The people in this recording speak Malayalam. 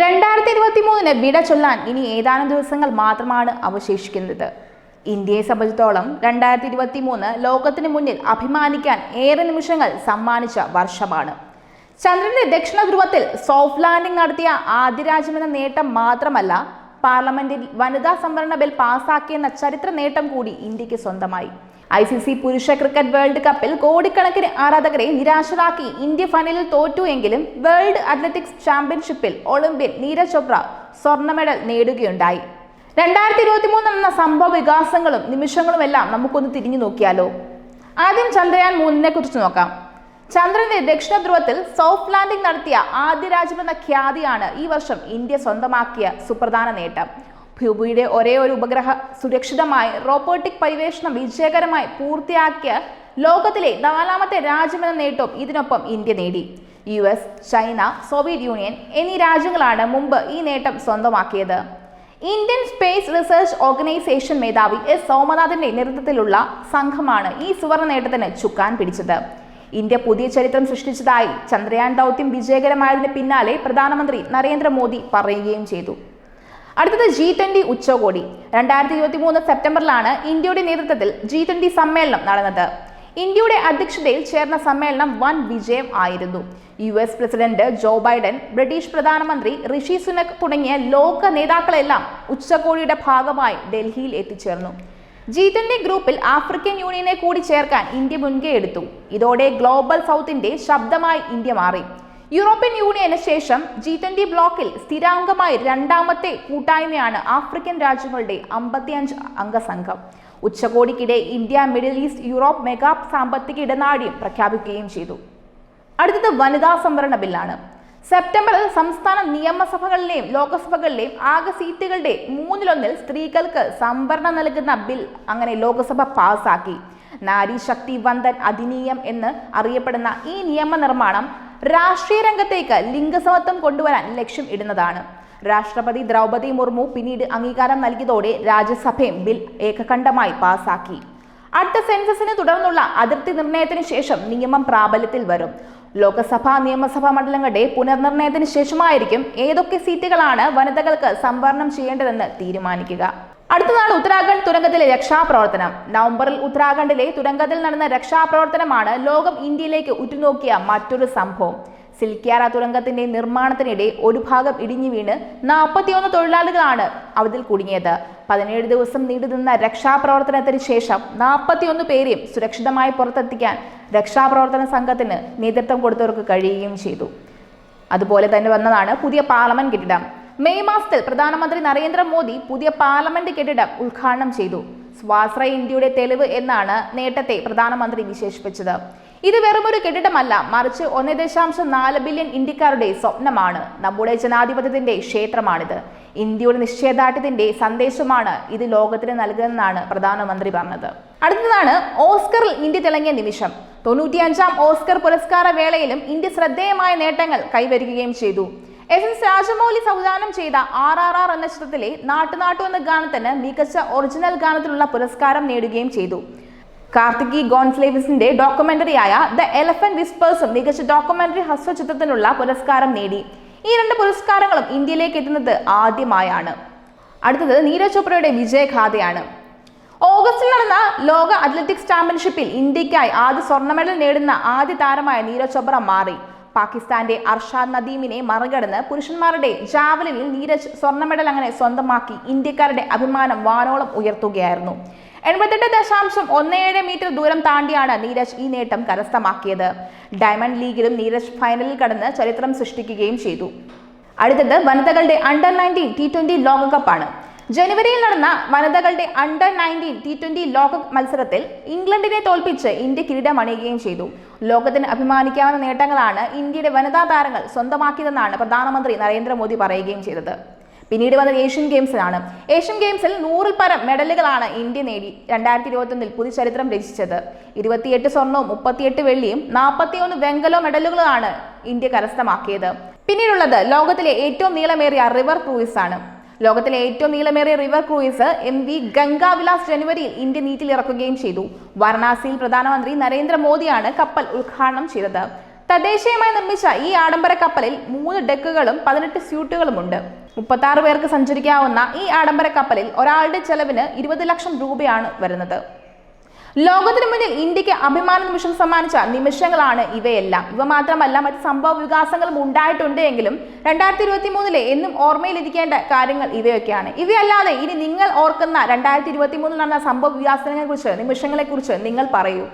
രണ്ടായിരത്തി ഇരുപത്തി മൂന്നിന് വിട ചൊല്ലാൻ ഇനി ഏതാനും ദിവസങ്ങൾ മാത്രമാണ് അവശേഷിക്കുന്നത്. ഇന്ത്യയെ സംബന്ധിച്ചിടത്തോളം രണ്ടായിരത്തി ഇരുപത്തി മൂന്ന് ലോകത്തിന് മുന്നിൽ അഭിമാനിക്കാൻ ഏറെ നിമിഷങ്ങൾ സമ്മാനിച്ച വർഷമാണ്. ചന്ദ്രന്റെ ദക്ഷിണ ധ്രുവത്തിൽ സോഫ്റ്റ് ലാൻഡിംഗ് നടത്തിയ ആദ്യ രാജ്യമെന്ന നേട്ടം മാത്രമല്ല പാർലമെന്റിൽ വനിതാ സംവരണ ബിൽ പാസാക്കിയെന്ന ചരിത്ര നേട്ടം കൂടി ഇന്ത്യയ്ക്ക് സ്വന്തമായി. ഐ സി സി പുരുഷ ക്രിക്കറ്റ് വേൾഡ് കപ്പിൽ കോടിക്കണക്കിന് ആരാധകരെ നിരാശരാക്കി ഇന്ത്യ ഫൈനലിൽ തോറ്റു എങ്കിലും വേൾഡ് അത്ലറ്റിക്സ് ചാമ്പ്യൻഷിപ്പിൽ ഒളിമ്പ്യൻ നീരജ് ചോപ്ര സ്വർണ മെഡൽ നേടുകയുണ്ടായി. രണ്ടായിരത്തി ഇരുപത്തി മൂന്ന് എന്ന സംഭവ വികാസങ്ങളും നിമിഷങ്ങളും എല്ലാം നമുക്കൊന്ന് തിരിഞ്ഞു നോക്കിയാലോ? ആദ്യം ചന്ദ്രയാൻ മൂന്നിനെ കുറിച്ച് നോക്കാം. ചന്ദ്രന്റെ ദക്ഷിണ ധ്രുവത്തിൽ സോഫ്റ്റ് ലാൻഡിംഗ് നടത്തിയ ആദ്യ രാജ്യമെന്ന ഖ്യാതിയാണ് ഈ വർഷം ഇന്ത്യ സ്വന്തമാക്കിയ സുപ്രധാന നേട്ടം. ഭൂമിയുടെ ഒരേ ഒരു ഉപഗ്രഹ സുരക്ഷിതമായി റോബോട്ടിക് പര്യവേഷണം വിജയകരമായി പൂർത്തിയാക്കിയ ലോകത്തിലെ നാലാമത്തെ രാജ്യമെന്ന നേട്ടവും ഇതിനൊപ്പം ഇന്ത്യ നേടി. U S China Soviet Union എന്നീ രാജ്യങ്ങളാണ് മുമ്പ് ഈ നേട്ടം സ്വന്തമാക്കിയത്. ഇന്ത്യൻ സ്പേസ് റിസർച്ച് ഓർഗനൈസേഷൻ മേധാവി എസ് സോമനാഥിന്റെ നേതൃത്വത്തിലുള്ള സംഘമാണ് ഈ സുവർണ നേട്ടത്തിന് ചുക്കാൻ പിടിച്ചത്. ഇന്ത്യ പുതിയ ചരിത്രം സൃഷ്ടിച്ചതായി ചന്ദ്രയാൻ ദൗത്യം വിജയകരമായതിന് പിന്നാലെ പ്രധാനമന്ത്രി നരേന്ദ്രമോദി പറയുകയും ചെയ്തു. അടുത്തത് ജി ട്വന്റി ഉച്ചകോടി. രണ്ടായിരത്തി ഇരുപത്തി മൂന്ന് സെപ്റ്റംബറിലാണ് ഇന്ത്യയുടെ നേതൃത്വത്തിൽ ജി ട്വന്റി സമ്മേളനം നടന്നത്. ഇന്ത്യയുടെ അധ്യക്ഷതയിൽ ചേർന്ന സമ്മേളനം വൻ വിജയം ആയിരുന്നു. U S president Joe Biden British പ്രധാനമന്ത്രി ഋഷി സുനക് തുടങ്ങിയ ലോക നേതാക്കളെല്ലാം ഉച്ചകോടിയുടെ ഭാഗമായി ഡൽഹിയിൽ എത്തിച്ചേർന്നു. ജി ട്വന്റി ഗ്രൂപ്പിൽ ആഫ്രിക്കൻ യൂണിയനെ കൂടി ചേർക്കാൻ ഇന്ത്യ മുൻകൈ എടുത്തു. ഇതോടെ ഗ്ലോബൽ സൗത്തിന്റെ ശബ്ദമായി ഇന്ത്യ മാറി. യൂറോപ്യൻ യൂണിയന് ശേഷം ജി ട്വന്റി ബ്ലോക്കിൽ സ്ഥിരാംഗമായി രണ്ടാമത്തെ കൂട്ടായ്മയാണ് ആഫ്രിക്കൻ രാജ്യങ്ങളുടെ അമ്പത്തിയഞ്ച് അംഗസംഘം ഉച്ചകോടിക്കിടെ India middle east Europe mega സാമ്പത്തിക ഇടനാഴിയും പ്രഖ്യാപിക്കുകയും ചെയ്തു. അടുത്തത് വനിതാ സംവരണ ബില്ലാണ്. സെപ്റ്റംബറിൽ സംസ്ഥാന നിയമസഭകളിലെയും ലോക്സഭകളിലെയും ആകെ സീറ്റുകളുടെ മൂന്നിലൊന്നിൽ സ്ത്രീകൾക്ക് സംവരണം നൽകുന്ന ബിൽ അങ്ങനെ ലോക്സഭ പാസാക്കി. നാരി ശക്തി വന്ദൻ അധിനിയം എന്ന് അറിയപ്പെടുന്ന ഈ നിയമനിർമ്മാണം രാഷ്ട്രീയ രംഗത്തേക്ക് ലിംഗസമത്വം കൊണ്ടുവരാൻ ലക്ഷ്യം ഇടുന്നതാണ്. രാഷ്ട്രപതി ദ്രൗപതി മുർമു പിന്നീട് അംഗീകാരം നൽകിയതോടെ രാജ്യസഭയും ബിൽ ഏകകണ്ഠമായി പാസാക്കി. അടുത്ത സെൻസസിനെ തുടർന്നുള്ള അതിർത്തി നിർണയത്തിന് ശേഷം നിയമം പ്രാബല്യത്തിൽ വരും. ലോക്സഭാ നിയമസഭാ മണ്ഡലങ്ങളുടെ പുനർനിർണയത്തിന് ശേഷമായിരിക്കും ഏതൊക്കെ സീറ്റുകളാണ് വനിതകൾക്ക് സംവരണം ചെയ്യേണ്ടതെന്ന് തീരുമാനിക്കുക. അടുത്ത നാൾ ഉത്തരാഖണ്ഡ് തുരങ്കത്തിലെ രക്ഷാപ്രവർത്തനം. നവംബറിൽ ഉത്തരാഖണ്ഡിലെ തുരങ്കത്തിൽ നടന്ന രക്ഷാപ്രവർത്തനമാണ് ലോകം ഇന്ത്യയിലേക്ക് ഉറ്റുനോക്കിയ മറ്റൊരു സംഭവം. സിൽക്യാര തുരങ്കത്തിന്റെ നിർമ്മാണത്തിനിടെ ഒരു ഭാഗം ഇടിഞ്ഞു വീണ് നാൽപ്പത്തിയൊന്ന് തൊഴിലാളികളാണ് അവതിൽ കുടുങ്ങിയത്. പതിനേഴ് ദിവസം നീണ്ടുനിന്ന രക്ഷാപ്രവർത്തനത്തിന് ശേഷം നാൽപ്പത്തിയൊന്ന് പേരെയും സുരക്ഷിതമായി പുറത്തെത്തിക്കാൻ രക്ഷാപ്രവർത്തന സംഘത്തിന് നേതൃത്വം കൊടുത്തവർക്ക് കഴിയുകയും ചെയ്തു. അതുപോലെ തന്നെ വന്നതാണ് പുതിയ പാർലമെന്റ് കെട്ടിടം. മെയ് മാസത്തിൽ പ്രധാനമന്ത്രി നരേന്ദ്രമോദി പുതിയ പാർലമെന്റ് കെട്ടിടം ഉദ്ഘാടനം ചെയ്തു. സ്വാശ്രയ ഇന്ത്യയുടെ തെളിവ് എന്നാണ് നേട്ടത്തെ പ്രധാനമന്ത്രി വിശേഷിപ്പിച്ചത്. ഇത് വെറുമൊരു കെട്ടിടമല്ല. മറിച്ച് ഒന്ന് ദശാംശം നാല് ബില്യൺ ഇന്ത്യക്കാരുടെ സ്വപ്നമാണ്. നമ്മുടെ ജനാധിപത്യത്തിന്റെ ക്ഷേത്രമാണിത്. ഇന്ത്യയുടെ നിശ്ചയദാർഢ്യത്തിന്റെ സന്ദേശമാണ് ഇത് ലോകത്തിന് നൽകുന്നതെന്നാണ് പ്രധാനമന്ത്രി പറഞ്ഞത്. അടുത്തതാണ് ഓസ്കറിൽ ഇന്ത്യ തിളങ്ങിയ നിമിഷം. തൊണ്ണൂറ്റിയഞ്ചാം ഓസ്കർ പുരസ്കാര വേളയിലും ഇന്ത്യ ശ്രദ്ധേയമായ നേട്ടങ്ങൾ കൈവരിക്കുകയും ചെയ്തു. എസ് എസ് രാജമൗലി സംവിധാനം ചെയ്ത ആർ ആർ ആർ എന്ന ചിത്രത്തിലെ നാട്ടുനാട്ടു എന്ന ഗാനത്തിന് മികച്ച ഒറിജിനൽ ഗാനത്തിനുള്ള പുരസ്കാരം നേടുകയും ചെയ്തു. കാർത്തികി ഗോൺസ്ലേവിസിന്റെ ഡോക്യുമെന്ററിയായ ദ എലഫന്റ് വിസ്പേഴ്സും മികച്ച ഡോക്യുമെന്ററി ഹസ്വചിത്രത്തിനുള്ള പുരസ്കാരം നേടി. ഈ രണ്ട് പുരസ്കാരങ്ങളും ഇന്ത്യയിലേക്ക് എത്തുന്നത് ആദ്യമായാണ്. അടുത്തത് നീരജ് ചോപ്രയുടെ വിജയഗാഥയാണ്. ഓഗസ്റ്റിൽ നടന്ന ലോക അത്ലറ്റിക്സ് ചാമ്പ്യൻഷിപ്പിൽ ഇന്ത്യക്കായി ആദ്യ സ്വർണ മെഡൽ നേടുന്ന ആദ്യ താരമായ നീരജ് ചോപ്ര മാറി. പാകിസ്ഥാന്റെ അർഷാദ് നദീമിനെ മറികടന്ന് പുരുഷന്മാരുടെ ജാവലിനിൽ നീരജ് സ്വർണ മെഡൽ അങ്ങനെ സ്വന്തമാക്കി ഇന്ത്യക്കാരുടെ അഭിമാനം വാനോളം ഉയർത്തുകയായിരുന്നു. എൺപത്തെട്ട് ദശാംശം ഒന്ന് ഏഴ് മീറ്റർ ദൂരം താണ്ടിയാണ് നീരജ് ഈ നേട്ടം കരസ്ഥമാക്കിയത്. ഡയമണ്ട് ലീഗിലും നീരജ് ഫൈനലിൽ കടന്ന് ചരിത്രം സൃഷ്ടിക്കുകയും ചെയ്തു. അടുത്തത് വനിതകളുടെ അണ്ടർ നയന്റീൻ ടി ട്വന്റി ലോകകപ്പാണ് ജനുവരിയിൽ നടന്ന വനിതകളുടെ അണ്ടർ നയന്റീൻ ടി ട്വന്റി ലോകകപ്പ് മത്സരത്തിൽ ഇംഗ്ലണ്ടിനെ തോൽപ്പിച്ച് ഇന്ത്യ കിരീടം അണിയുകയും ചെയ്തു. ലോകത്തിന് അഭിമാനിക്കാവുന്ന നേട്ടങ്ങളാണ് ഇന്ത്യയുടെ വനിതാ താരങ്ങൾ സ്വന്തമാക്കിയതെന്നാണ് പ്രധാനമന്ത്രി നരേന്ദ്രമോദി പറയുകയും ചെയ്തത്. പിന്നീട് വന്നത് ഏഷ്യൻ ഗെയിംസിലാണ്. ഏഷ്യൻ ഗെയിംസിൽ നൂറിൽ പരം മെഡലുകളാണ് ഇന്ത്യ നേടി രണ്ടായിരത്തി ഇരുപത്തൊന്നിൽ പുതിയ ചരിത്രം രചിച്ചത്. ഇരുപത്തിയെട്ട് സ്വർണവും മുപ്പത്തിയെട്ട് വെള്ളിയും നാൽപ്പത്തിയൊന്ന് വെങ്കലോ മെഡലുകളാണ് ഇന്ത്യ കരസ്ഥമാക്കിയത്. പിന്നീടുള്ളത് ലോകത്തിലെ ഏറ്റവും നീളമേറിയ റിവർ ക്രൂയിസ് ആണ് ലോകത്തിലെ ഏറ്റവും നീളമേറിയ river cruise M V Gangavilas ജനുവരിയിൽ ഇന്ത്യ നീറ്റിൽ ഇറക്കുകയും ചെയ്തു. വാരണാസിയിൽ പ്രധാനമന്ത്രി നരേന്ദ്രമോദിയാണ് കപ്പൽ ഉദ്ഘാടനം ചെയ്തത്. തദ്ദേശീയമായി നിർമ്മിച്ച ഈ ആഡംബര കപ്പലിൽ മൂന്ന് ഡെക്കുകളും പതിനെട്ട് സ്യൂട്ടുകളുമുണ്ട്. മുപ്പത്തി ആറ് പേർക്ക് സഞ്ചരിക്കാവുന്ന ഈ ആഡംബര കപ്പലിൽ ഒരാളുടെ ചെലവിന് ഇരുപത് ലക്ഷം രൂപയാണ് വരുന്നത്. ലോകത്തിന് മുന്നിൽ ഇന്ത്യയ്ക്ക് അഭിമാന നിമിഷം സമ്മാനിച്ച നിമിഷങ്ങളാണ് ഇവയെല്ലാം. ഇവ മാത്രമല്ല മറ്റ് സംഭവ വികാസങ്ങളും ഉണ്ടായിട്ടുണ്ട് എങ്കിലും രണ്ടായിരത്തി ഇരുപത്തി മൂന്നിലെ എന്നും ഓർമ്മയിലിരിക്കേണ്ട കാര്യങ്ങൾ ഇവയൊക്കെയാണ്. ഇവയല്ലാതെ ഇനി നിങ്ങൾ ഓർക്കുന്ന രണ്ടായിരത്തി ഇരുപത്തി മൂന്നിൽ നടന്ന സംഭവ വികാസങ്ങളെ കുറിച്ച് നിമിഷങ്ങളെ കുറിച്ച് നിങ്ങൾ പറയൂ.